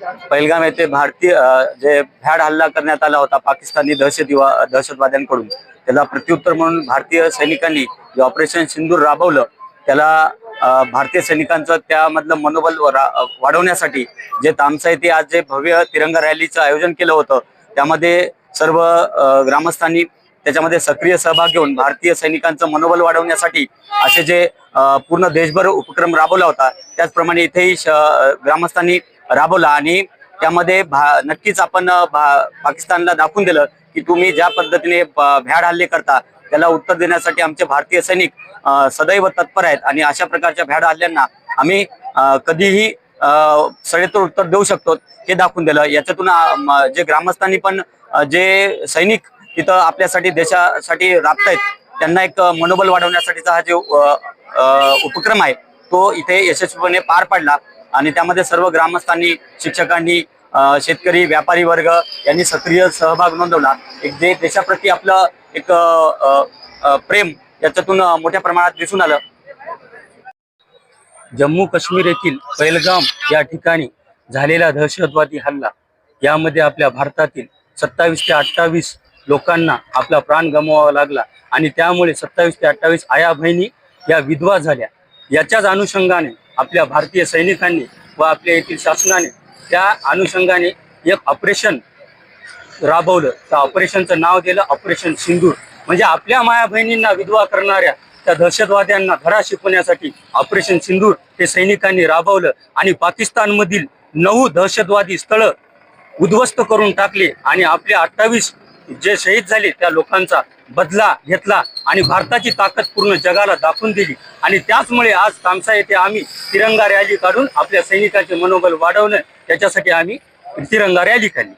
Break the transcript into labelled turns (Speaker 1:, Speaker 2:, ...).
Speaker 1: पहिलगाम येथे भारतीय जे भ्याड हल्ला करण्यात आला होता पाकिस्तानी दहशतवा दहशतवाद्यांकडून त्याला प्रत्युत्तर म्हणून भारतीय सैनिकांनी जे ऑपरेशन सिंदूर राबवलं त्याला भारतीय सैनिकांचं त्यामधलं मनोबल वाढवण्यासाठी जे तामसा येथे आज जे भव्य तिरंगा रॅलीचं आयोजन केलं होतं त्यामध्ये सर्व ग्रामस्थांनी त्याच्यामध्ये सक्रिय सहभाग घेऊन भारतीय सैनिकांचं मनोबल वाढवण्यासाठी असे जे पूर्ण देशभर उपक्रम राबवला होता त्याचप्रमाणे इथेही ग्रामस्थांनी राबवला आणि त्यामध्ये भा- नक्कीच आपण भा- पाकिस्तानला दाखवून दिलं की तुम्ही ज्या पद्धतीने भ्याड हल्ले करता त्याला उत्तर देण्यासाठी आमचे भारतीय सैनिक सदैव तत्पर आहेत आणि अशा प्रकारच्या भ्याड हल्ल्यांना आम्ही कधीही अ, सडेतोड उत्तर देऊ शकतो हे दाखवून दिलं. याच्यातून जे ग्रामस्थांनी पण जे सैनिक तिथं आपल्यासाठी देशासाठी राबतायत. त्यांना एक मनोबल वाढवण्यासाठीचा हा जो उपक्रम आहे तो इथे यशस्वीपणे पार पडला. आणि त्यामध्ये सर्व ग्रामस्थांनी शिक्षकांनी शेतकरी व्यापारी वर्ग यांनी सक्रिय सहभाग नोंदवला. एक जे देशाप्रती आपलं एक प्रेम याच्यातून मोठ्या प्रमाणात दिसून आलं. जम्मू काश्मीर येथील पैलगाम या ठिकाणी झालेला दहशतवादी हल्ला यामध्ये आपल्या भारतातील सत्तावीस ते अठ्ठावीस लोकांना आपला प्राण गमवावा लागला. आणि त्यामुळे सत्तावीस ते अठ्ठावीस आया बहिणी या विधवा झाल्या. याच्याच अनुषंगाने आपल्या भारतीय सैनिकांनी व आपल्या येथील शासनाने त्या अनुषंगाने एक ऑपरेशन राबवलं. त्या ऑपरेशनचं नाव दिलं ऑपरेशन सिंदूर. म्हणजे आपल्या माया बहिणींना विधवा करणाऱ्या त्या दहशतवाद्यांना धडा शिकवण्यासाठी ऑपरेशन सिंदूर हे सैनिकांनी राबवलं आणि पाकिस्तानमधील नऊ दहशतवादी स्थळं उद्ध्वस्त करून टाकले आणि आपल्या अठ्ठावीस जे शहीद झाले त्या लोकांचा बदला घेतला आणि भारताची ताकद पूर्ण जगाला दाखवून दिली. आणि त्याचमुळे आज तामसा येथे आम्ही तिरंगा रॅली काढून आपल्या सैनिकाचे मनोबल वाढवणं त्याच्यासाठी आम्ही तिरंगा रॅली काढली.